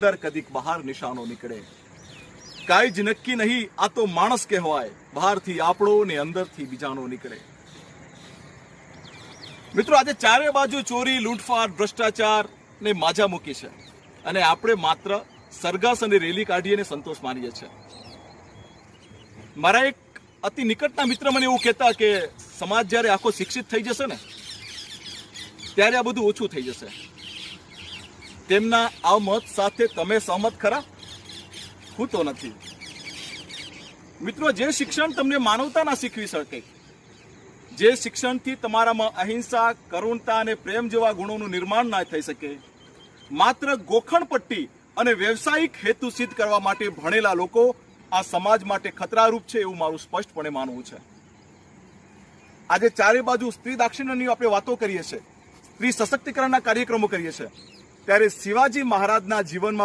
અંદર કદીક બહાર નિશાનો નીકળે. કાંઈ જ નક્કી નહીં, આ તો માણસ કહેવાય. બહારથી આપણો ને અંદરથી બીજાનો નીકળે. મિત્રો, આજે ચારે બાજુ ચોરી, લૂંટફાટ, ભ્રષ્ટાચાર ને માજા મૂકી છે. અને આપણે માત્ર સરઘસ અને રેલી કાઢીએ ને સંતોષ માનીએ છીએ. મારા એક અતિ નિકટના મિત્ર મને એવું કહેતા કે સમાજ જ્યારે આખો શિક્ષિત થઈ જશે ને, ત્યારે આ બધું ઓછું થઈ જશે. તેમના આ મત સાથે તમે સહમત ખરા? હું તો નથી. મિત્રો, જે શિક્ષણ તમને માનવતા ના શીખવી શકે, જે શિક્ષણથી તમારામાં અહિંસા, કરુણતા અને પ્રેમ જેવા ગુણોનું નિર્માણ ના થઈ શકે, માત્ર ગોખણપટ્ટી અને વ્યવસાયિક હેતુ સિદ્ધ કરવા માટે ભણેલા લોકો આ સમાજ માટે ખતરારૂપ છે એવું મારું સ્પષ્ટપણે માનવું છે. આજે ચારે બાજુ સ્ત્રી દાક્ષિણ્યની આપણે વાતો કરીએ છીએ, સ્ત્રી સશક્તિકરણના કાર્યક્રમો કરીએ છીએ. ત્યારે શિવાજી મહારાજના જીવનમાં